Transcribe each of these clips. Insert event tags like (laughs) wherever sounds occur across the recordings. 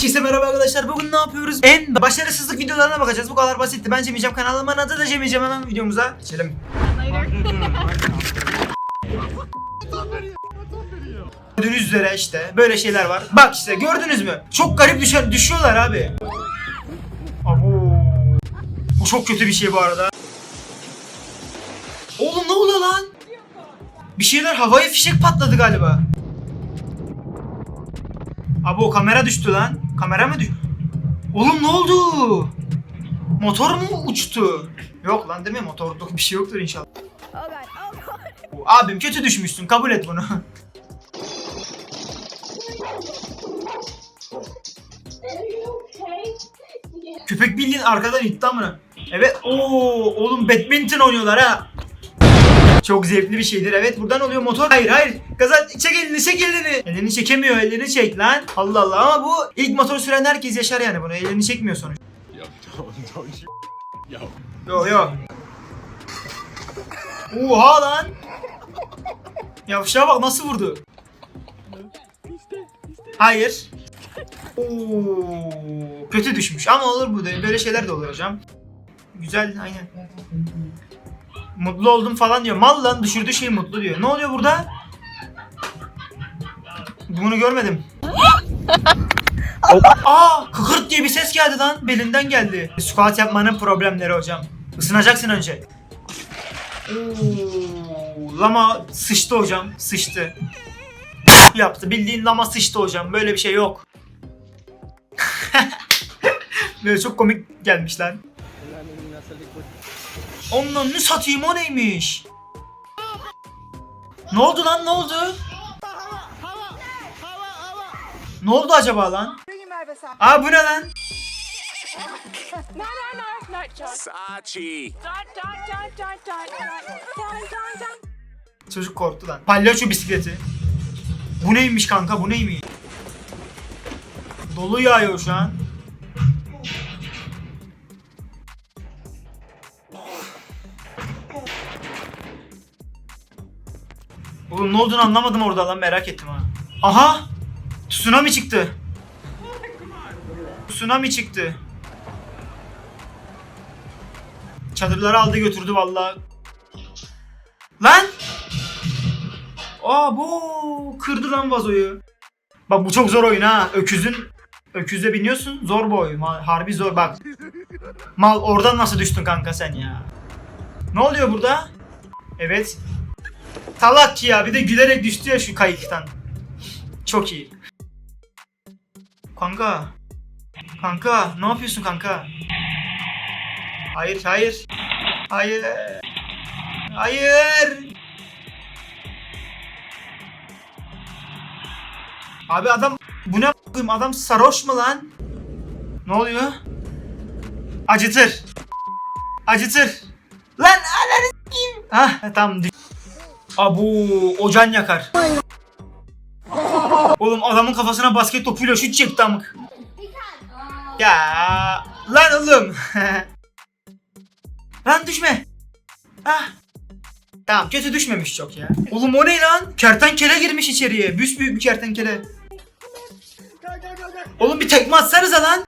Herkese merhaba arkadaşlar. Bugün ne yapıyoruz? En başarısızlık videolarına bakacağız. Bu kadar basitti. Ben Cem İcem kanalımın adı da Cem İcem. Hemen videomuza geçelim. Gördüğünüz üzere işte böyle şeyler var. Bak işte gördünüz mü? Çok garip düşer, düşüyorlar abi. Abo. Bu çok kötü bir şey bu arada. Oğlum ne oluyor lan? Bir şeyler havaya fişek patladı galiba. Abi o kamera düştü lan. Kamera mı düştü? Oğlum ne oldu? Motor mu uçtu? Yok lan değil mi? Motorluk bir şey yoktur inşallah. Abim kötü düşmüşsün. Kabul et bunu. Köpek bildiğin arkadan itti amına. Evet. Oo, oğlum badminton oynuyorlar ha. Çok zevkli bir şeydir. Evet buradan oluyor motor. Hayır hayır. Gaza çek elini çek elini. Elini çekemiyor. Elini çek lan. Allah Allah ama bu ilk motor süren herkes yaşar yani bunu. Elini çekmiyor sonuçta. Yo. (laughs) Yo. Yok yok. Oha lan. Yavşağa bak nasıl vurdu. Hayır. Oo, kötü düşmüş ama olur bu da böyle şeyler de olur hocam. Güzel aynen. Mutlu oldum falan diyor. Mal lan düşürdüğü şey mutlu diyor. Ne oluyor burada? Bunu görmedim. (laughs) Aa, kıkırt diye bir ses geldi lan. Belinden geldi. Squat yapmanın problemleri hocam. Isınacaksın önce. Oo, lama sıçtı hocam. Sıçtı. Yaptı. Bildiğin lama sıçtı hocam. Böyle bir şey yok. (laughs) Böyle çok komik gelmiş lan. Ondan ne satayım o neymiş? Ne oldu lan ne oldu? Ne oldu acaba lan? Aa bu ne lan? Çocuk korktu lan. Palyaço bisikleti. Bu neymiş kanka bu neymiş? Dolu yağıyor şu an. Oğlum ne olduğunu anlamadım orada lan merak ettim ha. Aha! Tsunami çıktı. Tsunami çıktı. Çadırları aldı götürdü vallahi. Lan! Aa bu kırdı lan vazoyu. Bak bu çok zor oyun ha. Öküzün öküze biniyorsun. Zor bu oyun. Ha- Harbi zor bak. Mal oradan nasıl düştün kanka sen ya? Ne oluyor burada? Evet. Talak ki ya bir de gülerek düştü ya şu kayıktan. Çok iyi. Kanka. Kanka ne yapıyorsun kanka? Hayır hayır. Hayır. Hayır. Abi adam bu ne a**ayım? adam sarhoş mu lan? Ne oluyor? Acıtır. Acıtır. Lan ananı s**eyim. Hah tamam. Abu o can yakar. Oğlum adamın kafasına basket topuyla şut çekti amık. Ya lan oğlum. (laughs) lan düşme. Ah. Tamam kötü düşmemiş çok ya. Oğlum o ne lan? Kertenkele girmiş içeriye. Büsbüyük bir kertenkele. Oğlum bir tekme atsanıza lan.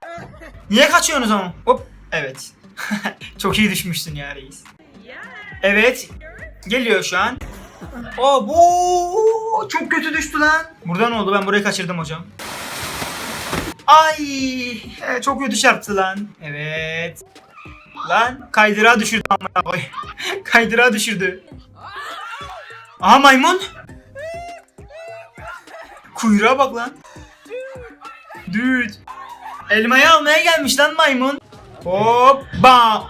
Niye kaçıyorsunuz ama? Hop. Evet. (laughs) çok iyi düşmüşsün ya reis. Evet. Geliyor şu an. Aa bu çok kötü düştü lan. Burada ne oldu? Ben burayı kaçırdım hocam. Ay e, çok kötü çarptı lan. Evet. Lan kaydırağa düşürdü amına koy. (laughs) kaydırağa düşürdü. Aha maymun. Kuyruğa bak lan. Dude. Elmayı almaya gelmiş lan maymun. Hoppa.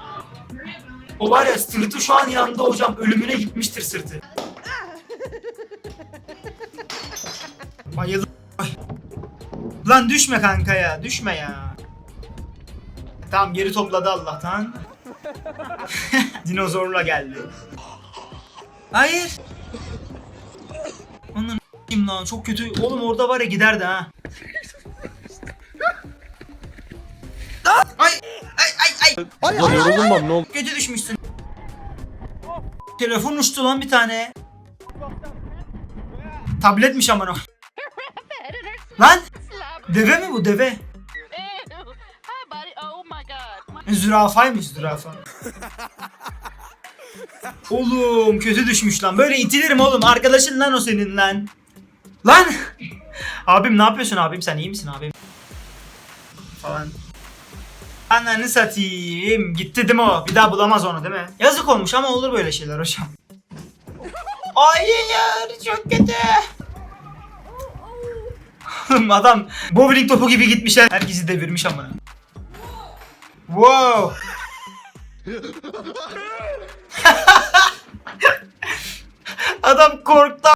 O var ya sırtı şu an yanında hocam. Ölümüne gitmiştir sırtı. Bayıldım. Ay. Lan düşme kanka ya. Düşme ya. Tamam geri topladı Allah'tan. (laughs) Dinozorla geldi. Hayır. Onun kim lan çok kötü. Oğlum orada var ya giderdi ha. Ay ay ay ay. Lan yoruldum ben ne oldu? Kötü düşmüşsün. Telefon uçtu lan bir tane. Tabletmiş amına. Lan deve mi bu deve? Zürafaymış zürafa. oğlum kötü düşmüş lan. Böyle itilirim oğlum. Arkadaşın lan o senin lan. Lan! abim ne yapıyorsun abim? Sen iyi misin abim? Falan. Ananı satayım. Gitti değil mi o? Bir daha bulamaz onu değil mi? Yazık olmuş ama olur böyle şeyler hocam. Hayır çok kötü. Oğlum adam bowling topu gibi gitmiş her- herkesi devirmiş amına. Wow. (laughs) adam korktu.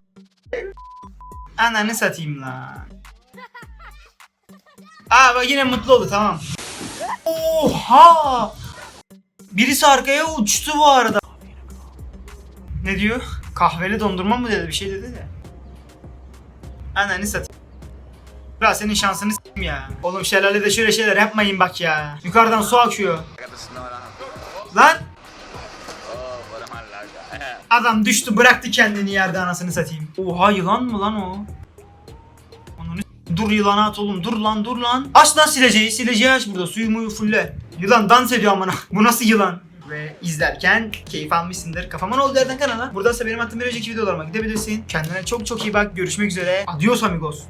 Ananı satayım lan. Aa bak yine mutlu oldu tamam. Oha! Birisi arkaya uçtu bu arada. Ne diyor? Kahveli dondurma mı dedi bir şey dedi de. Ananı satayım. Bra senin şansını s**eyim ya. Oğlum şelalede şöyle şeyler yapmayın bak ya. Yukarıdan su akıyor. Lan! Adam düştü bıraktı kendini yerde anasını satayım. Oha yılan mı lan o? Dur yılana at oğlum dur lan dur lan. Aç lan sileceği sileceği aç burada suyu muyu fulle. Yılan dans ediyor amına. (laughs) Bu nasıl yılan? Ve izlerken keyif almışsındır. Kafamın olduğu yerden kanala. Buradansa benim attığım bir önceki videolarıma gidebilirsin. Kendine çok çok iyi bak. Görüşmek üzere. Adios amigos.